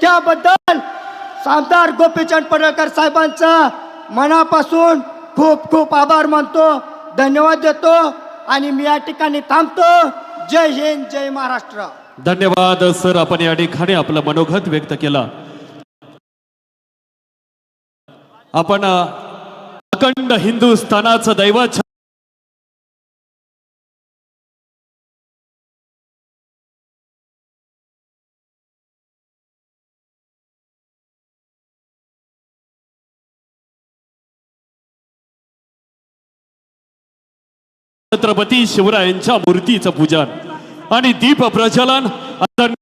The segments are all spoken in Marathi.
त्याबद्दल आमदार गोपीचंद पडळकर साहेबांचा मनापासून खूप खूप आभार मानतो धन्यवाद देतो आणि मी या ठिकाणी थांबतो. जय हिंद जय महाराष्ट्र. धन्यवाद सर. आपण या ठिकाणी आपलं मनोगत व्यक्त केलं. आपण अखंड हिंदुस्थानाचं दैवत छत्रपती शिवरायांच्या मूर्तीचं पूजन. आणि दीप प्रज्वलन आदरणीय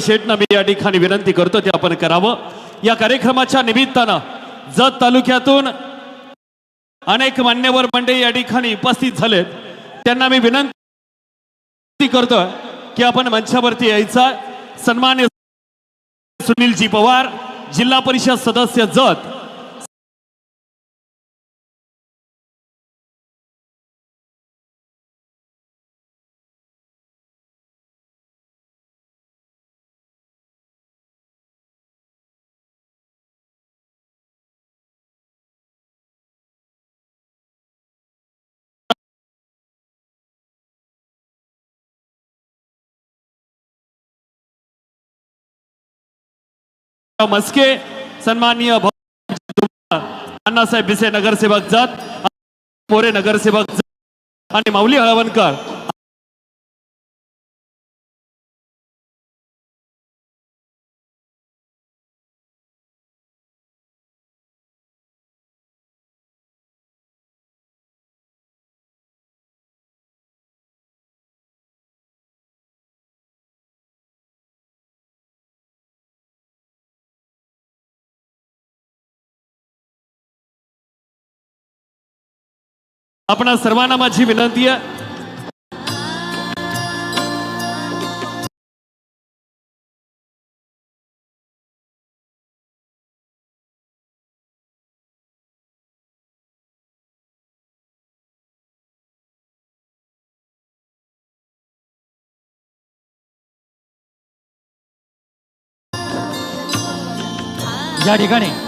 शेठना मी या ठिकाणी विनंती करतो ते आपण करावं. या कार्यक्रमाच्या निमित्तानं जत तालुक्यातून अनेक मान्यवर मंडळी या ठिकाणी उपस्थित झालेत. त्यांना मी विनंती करतोय की आपण मंचावरती यायचा. सन्मान्य सुनीलजी पवार जिल्हा परिषद सदस्य जत मस्के सन्माननीय अण्णासाहेब भिसे नगरसेवक जात पोरे नगरसेवक जात आणि माऊली हळवणकर. आपणा सर्वांना माझी विनंती आहे. या ठिकाणी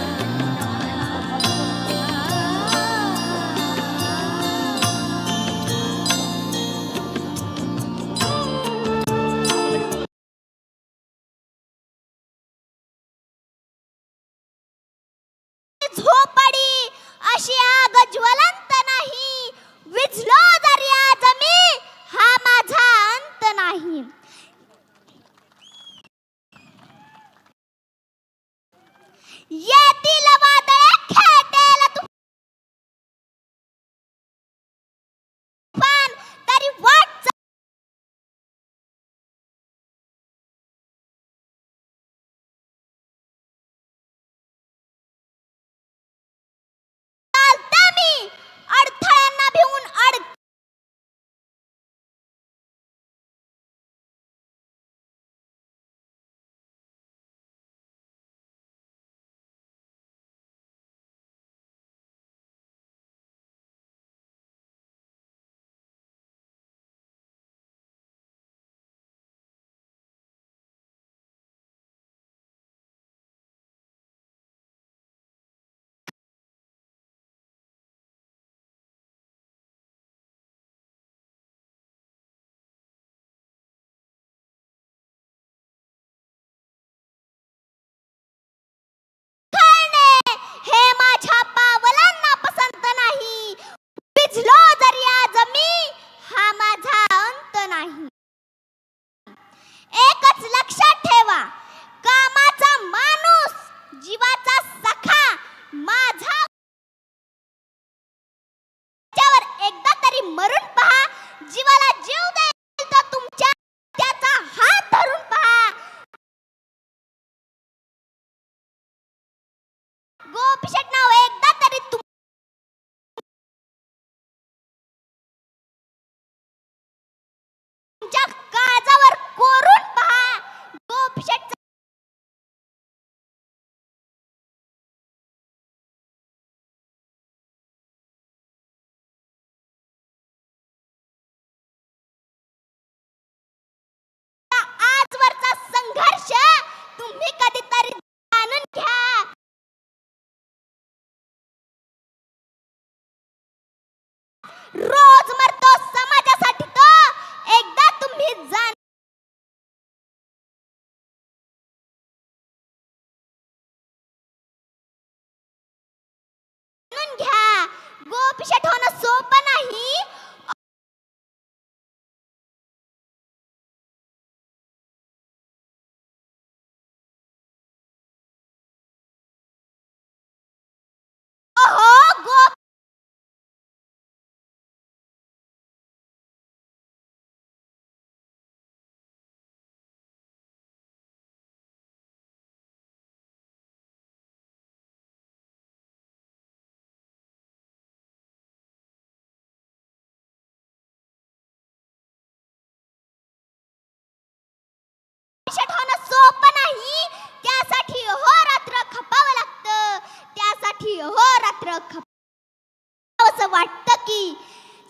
असं वाटतं की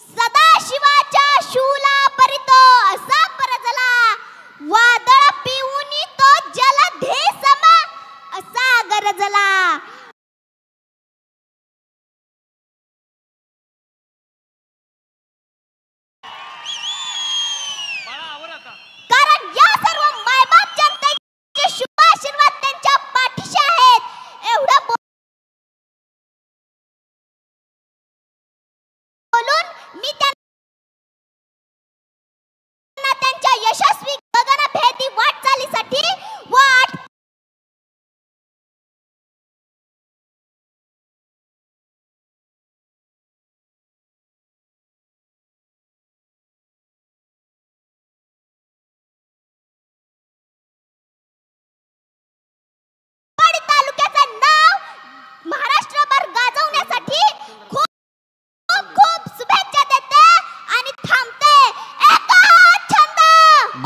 सदाशिवाच्या शूला बोलून मी त्यांना त्यांच्या यशस्वी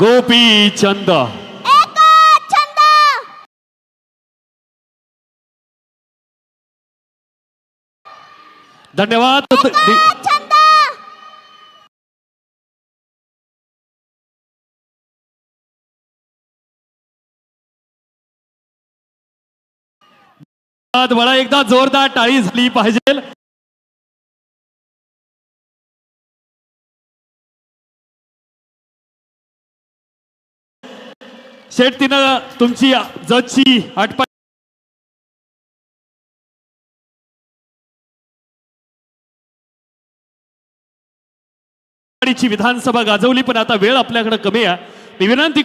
गोपी चंद एका छंद धन्यवाद एका छंद धन्यवाद मला एकदा जोरदार टाळी झाली पाहिजे. शेठ तिनं तुमची जजची आटपा विधानसभा गाजवली पण आता वेळ आपल्याकडे कमी आहे. मी विनंती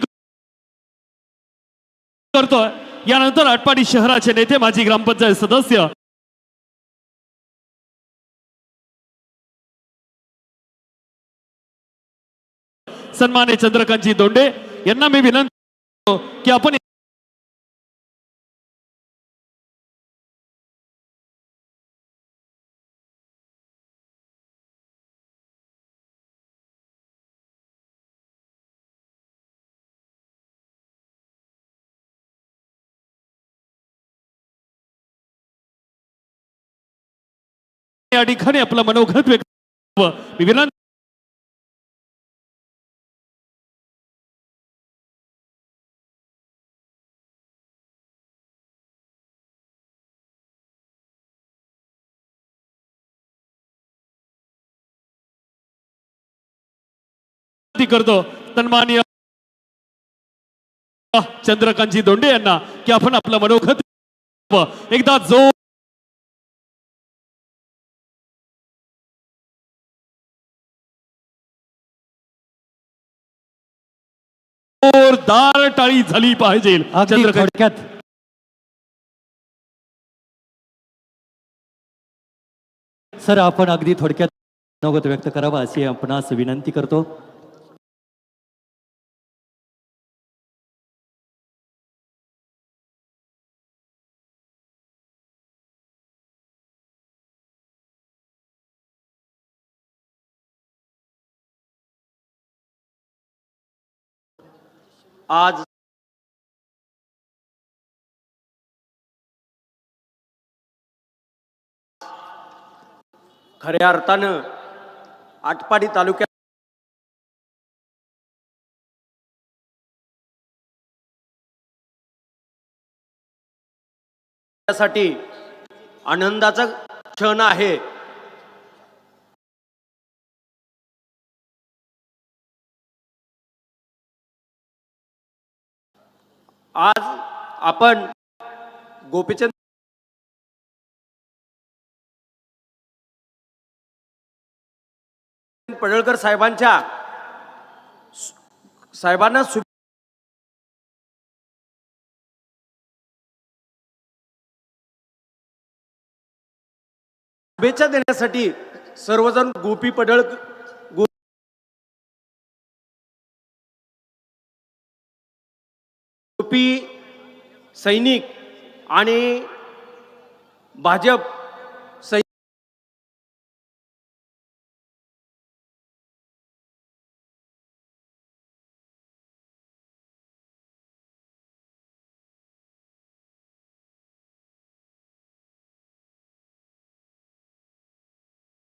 करतो यानंतर आटपाडी शहराचे नेते माजी ग्रामपंचायत सदस्य सन्माने चंद्रकांतजी दोंडे यांना मी विनंती की आपण या ठिकाणी आपलं मनोगत व्यक्त. मी विनंती करतो. सन्माननीय चंद्रकांतजी दोंडे यांना की आपण आपलं मनोगत. एकदा जो जोरदार टाळी झाली पाहिजे. थोडक्यात. सर आपण अगदी थोडक्यात मनोगत व्यक्त करावं अशी आपणास विनंती करतो. आज खऱ्या अर्थानं आटपाडी तालुक्यात साठी आनंदाचा क्षण आहे. आज आपण गोपीचंद पडळकर साहेबांच्या साहेबांना शुभेच्छा देण्यासाठी सर्वजण गोपी पडळकर सैनिक आणि भाजप सै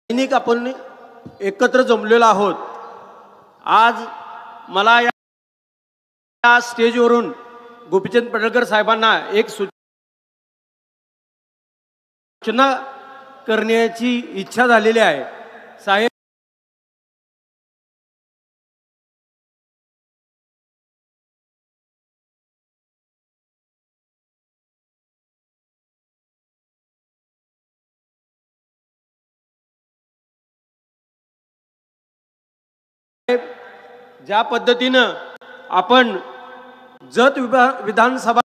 सैनिक आपण एकत्र जमलेलो आहोत. आज मला या या स्टेजवरून गोपीचंद पडळकर साहेबांना एक सूचना करण्याची इच्छा झालेली आहे. साहेब ज्या पद्धतीनं आपण जत विभा विधानसभा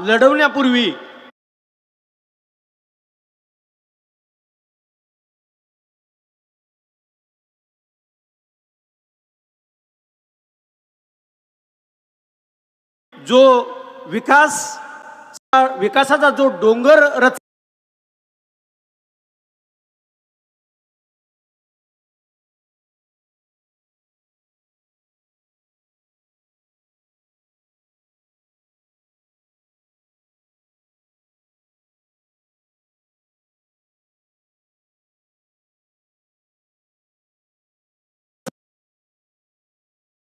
लढवण्यापूर्वी जो विकास विकासाचा जो डोंगर रच